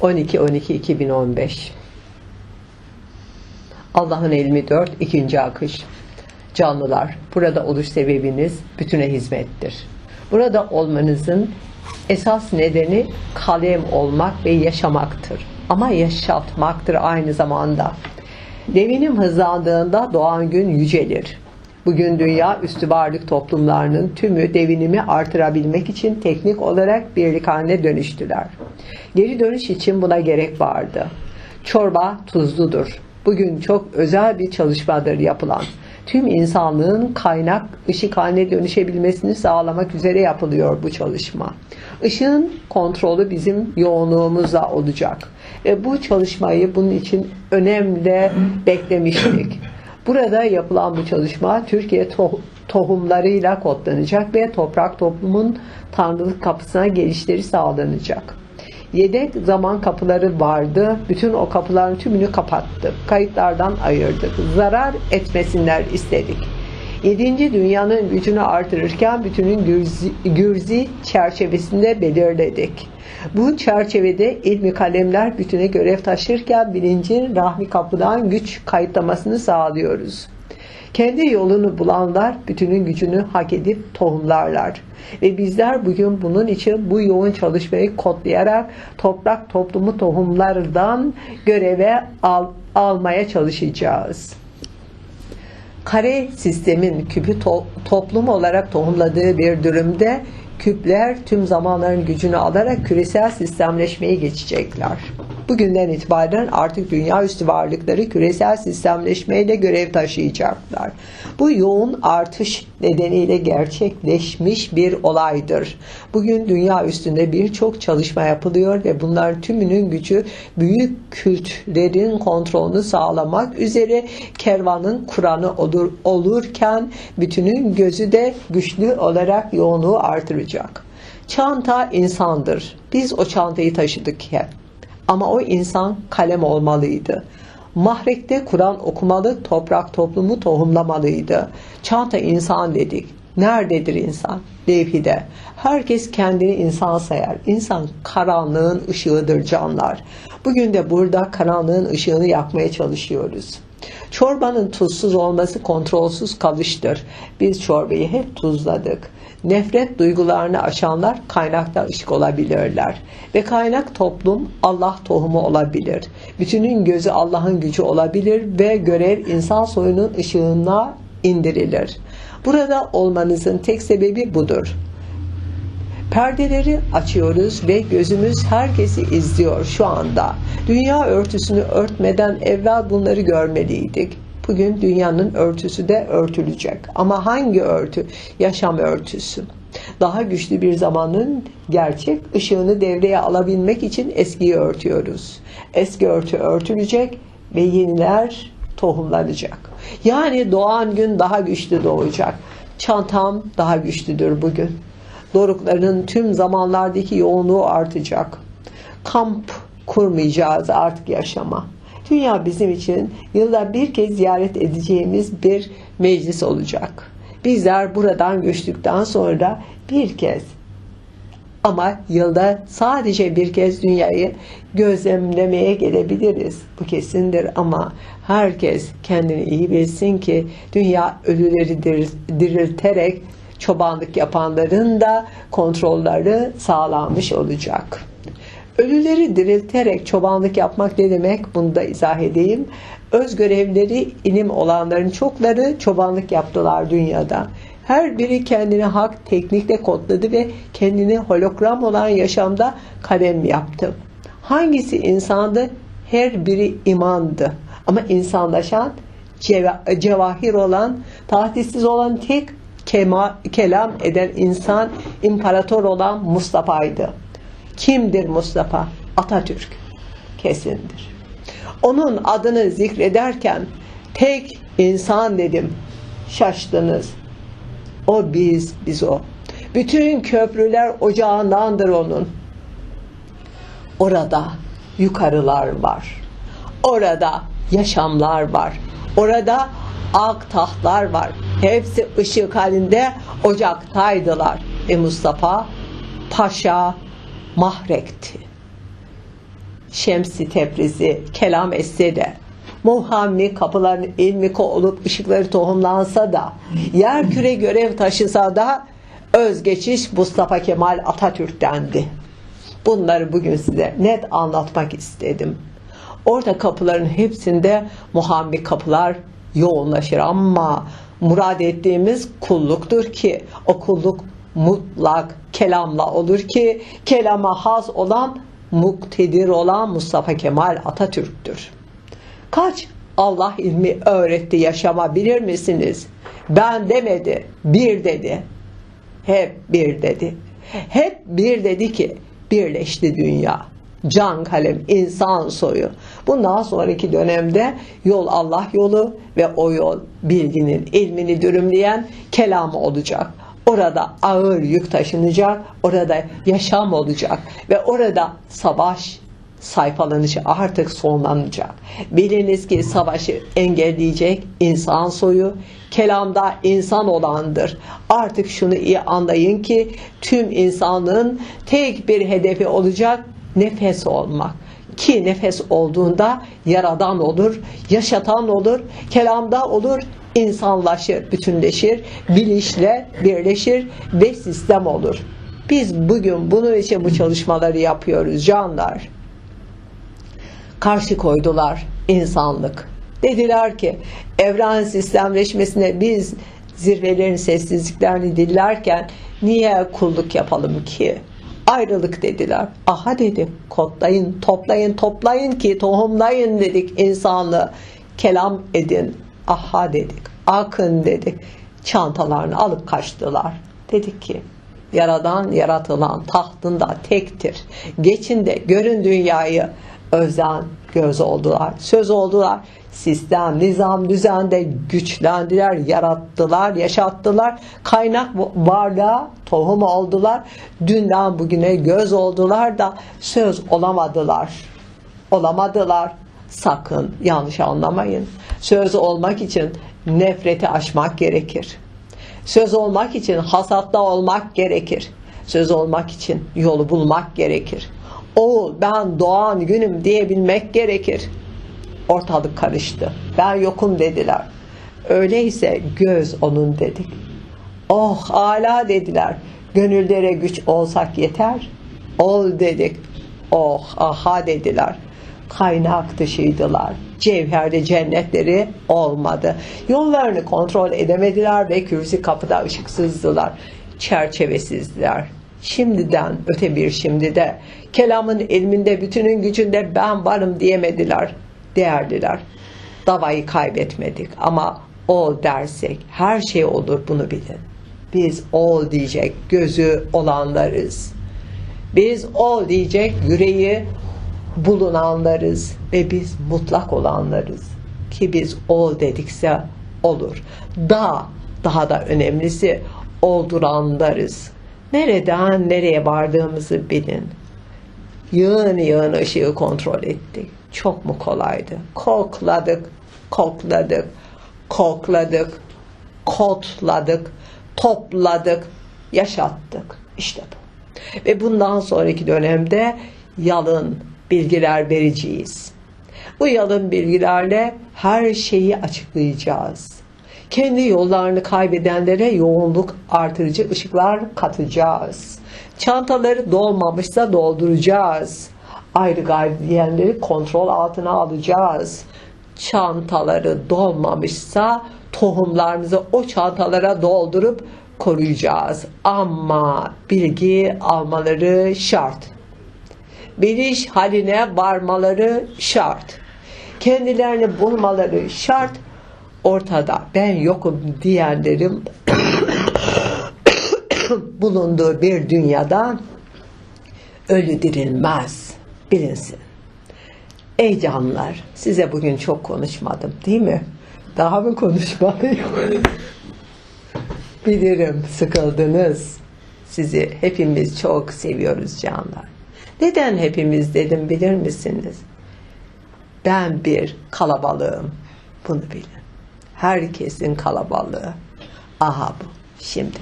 12-12-2015 Allah'ın elmi 4 ikinci akış Canlılar, burada oluş sebebiniz bütüne hizmettir. Burada olmanızın esas nedeni kalem olmak ve yaşamaktır. Ama yaşatmaktır aynı zamanda. Devinim hızlandığında doğan gün yücelir. Bugün dünya üstü varlık toplumlarının tümü devinimi artırabilmek için teknik olarak birlik haline dönüştüler. Geri dönüş için buna gerek vardı. Çorba tuzludur. Bugün çok özel bir çalışmadır yapılan. Tüm insanlığın kaynak ışık haline dönüşebilmesini sağlamak üzere yapılıyor bu çalışma. Işığın kontrolü bizim yoğunluğumuzla olacak. Ve bu çalışmayı bunun için önemli beklemiştik. Burada yapılan bu çalışma Türkiye to- tohumlarıyla kodlanacak ve toprak toplumun tanrılık kapısına gelişleri sağlanacak. Yedek zaman kapıları vardı. Bütün o kapıların tümünü kapattık. Kayıtlardan ayırdık. Zarar etmesinler istedik. Yedinci dünyanın gücünü artırırken bütünün gürzi, çerçevesinde belirledik. Bu çerçevede ilmi kalemler bütüne görev taşırken bilincin rahmi kapıdan güç kayıtlamasını sağlıyoruz. Kendi yolunu bulanlar bütünün gücünü hak edip tohumlarlar. Ve bizler bugün bunun için bu yoğun çalışmayı kodlayarak toprak toplumu tohumlardan göreve al, almaya çalışacağız. Kare sistemin küpü to, toplum olarak tohumladığı bir durumda küpler tüm zamanların gücünü alarak küresel sistemleşmeye geçecekler. Bugünden itibaren artık dünya üstü varlıkları küresel sistemleşmeyle görev taşıyacaklar. Bu yoğun artış nedeniyle gerçekleşmiş bir olaydır. Bugün dünya üstünde birçok çalışma yapılıyor ve bunların tümünün gücü büyük kültlerin kontrolünü sağlamak üzere kervanın Kur'an'ı olur, olurken bütünün gözü de güçlü olarak yoğunluğu artıracak. Çanta insandır. Biz o çantayı taşıdık hep. Ama o insan kalem olmalıydı. Mahrekte Kur'an okumalı, toprak toplumu tohumlamalıydı. Çanta insan dedik. Nerededir insan? Levhide. Herkes kendini insan sayar. İnsan karanlığın ışığıdır canlar. Bugün de burada karanlığın ışığını yakmaya çalışıyoruz. Çorbanın tuzsuz olması kontrolsüz kalıştır. Biz çorbayı hep tuzladık. Nefret duygularını aşanlar kaynakta ışık olabilirler. Ve kaynak toplum Allah tohumu olabilir. Bütünün gözü Allah'ın gücü olabilir ve görev insan soyunun ışığına indirilir. Burada olmanızın tek sebebi budur. Perdeleri açıyoruz ve gözümüz herkesi izliyor şu anda. Dünya örtüsünü örtmeden evvel bunları görmeliydik. Bugün dünyanın örtüsü de örtülecek. Ama hangi örtü? Yaşam örtüsü. Daha güçlü bir zamanın gerçek ışığını devreye alabilmek için eskiyi örtüyoruz. Eski örtü örtülecek ve yeniler tohumlanacak. Yani doğan gün daha güçlü doğacak. Çantam daha güçlüdür bugün. Dorukların tüm zamanlardaki yoğunluğu artacak. Kamp kurmayacağız artık yaşama. Dünya bizim için yılda bir kez ziyaret edeceğimiz bir meclis olacak. Bizler buradan göçtükten sonra bir kez ama yılda sadece bir kez dünyayı gözlemlemeye gelebiliriz. Bu kesindir ama herkes kendini iyi bilsin ki dünya ölüleri dirilterek çobanlık yapanların da kontrolleri sağlanmış olacak. Ölüleri dirilterek çobanlık yapmak ne demek? Bunu da izah edeyim. Öz görevleri ilim olanların çokları çobanlık yaptılar dünyada. Her biri kendini hak teknikle kodladı ve kendini hologram olan yaşamda kalem yaptı. Hangisi insandı? Her biri imandı. Ama insanlaşan, ceva- cevahir olan, tahdissiz olan tek kema, kelam eden insan, imparator olan Mustafa'ydı. Kimdir Mustafa? Atatürk. Kesindir. Onun adını zikrederken tek insan dedim. Şaştınız. O biz, biz o. Bütün köprüler ocağındandır onun. Orada yukarılar var. Orada yaşamlar var. Orada ak tahtlar var. Hepsi ışık halinde ocaktaydılar. Ve Mustafa Paşa mahrekti. Şemsi Tebrizi kelam etse de Muhammed kapıların ilmiko olup ışıkları tohumlansa da yer küre görev taşısa da özgeçiş Mustafa Kemal Atatürk'tendi. Bunları bugün size net anlatmak istedim. Orada kapıların hepsinde Muhammed kapılar yoğunlaşır ama murad ettiğimiz kulluktur ki o kulluk mutlak kelamla olur ki kelama has olan muktedir olan Mustafa Kemal Atatürk'tür. Kaç Allah ilmi öğretti yaşama bilir misiniz? Ben demedi, bir dedi. Hep bir dedi. Hep bir dedi ki birleşti dünya. Can kalem insan soyu. Bundan sonraki dönemde yol Allah yolu ve o yol bilginin ilmini dürümleyen kelamı olacak. Orada ağır yük taşınacak, orada yaşam olacak ve orada savaş sayfalanışı artık sonlanacak. Biliniz ki savaşı engelleyecek insan soyu, kelamda insan olandır. Artık şunu iyi anlayın ki tüm insanlığın tek bir hedefi olacak nefes olmak. Ki nefes olduğunda yaradan olur, yaşatan olur, kelamda olur, insanlaşır, bütünleşir, bilinçle birleşir ve sistem olur. Biz bugün bunun için bu çalışmaları yapıyoruz canlar karşı koydular insanlık. Dediler ki evren sistemleşmesine biz zirvelerin sessizliklerini dillerken niye kulluk yapalım ki? Ayrılık dediler. Aha dedik kodlayın, toplayın, toplayın ki tohumlayın dedik insanlığı. Kelam edin. Aha dedik. Akın dedik. Çantalarını alıp kaçtılar. Dedik ki yaradan yaratılan tahtında tektir. Geçin de görün dünyayı özden göz oldular, söz oldular. Sistem, nizam, düzende güçlendiler, yarattılar, yaşattılar. Kaynak varlığa tohum oldular. Dünden bugüne göz oldular da söz olamadılar. Olamadılar. Sakın yanlış anlamayın. Söz olmak için nefreti aşmak gerekir. Söz olmak için hasatta olmak gerekir. Söz olmak için yolu bulmak gerekir oğul ben doğan günüm diyebilmek gerekir. Ortalık karıştı. Ben yokum dediler. Öyleyse göz onun dedik. Oh ala dediler. Gönüllere güç olsak yeter. Ol dedik. Oh aha dediler. Kaynak dışıydılar. Cevherde cennetleri olmadı. Yollarını kontrol edemediler ve kürsü kapıda ışıksızdılar. Çerçevesizdiler şimdiden öte bir şimdide, kelamın ilminde bütünün gücünde ben varım diyemediler, değerliler. Davayı kaybetmedik ama ol dersek her şey olur bunu bilin. Biz ol diyecek gözü olanlarız. Biz ol diyecek yüreği bulunanlarız ve biz mutlak olanlarız. Ki biz ol dedikse olur. Daha daha da önemlisi olduranlarız. Nereden nereye vardığımızı bilin. Yığın yığın ışığı kontrol ettik. Çok mu kolaydı? Kokladık, kokladık, kokladık, kodladık, topladık, yaşattık. İşte bu. Ve bundan sonraki dönemde yalın bilgiler vereceğiz. Bu yalın bilgilerle her şeyi açıklayacağız kendi yollarını kaybedenlere yoğunluk artırıcı ışıklar katacağız. Çantaları dolmamışsa dolduracağız. Ayrı gayrı diyenleri kontrol altına alacağız. Çantaları dolmamışsa tohumlarımızı o çantalara doldurup koruyacağız. Ama bilgi almaları şart. Biliş haline varmaları şart. Kendilerini bulmaları şart ortada ben yokum diyenlerin bulunduğu bir dünyada ölü dirilmez bilinsin. Ey canlar size bugün çok konuşmadım değil mi? Daha mı konuşmalıyım? Bilirim sıkıldınız. Sizi hepimiz çok seviyoruz canlar. Neden hepimiz dedim bilir misiniz? Ben bir kalabalığım. Bunu bilin herkesin kalabalığı. Aha bu şimdi.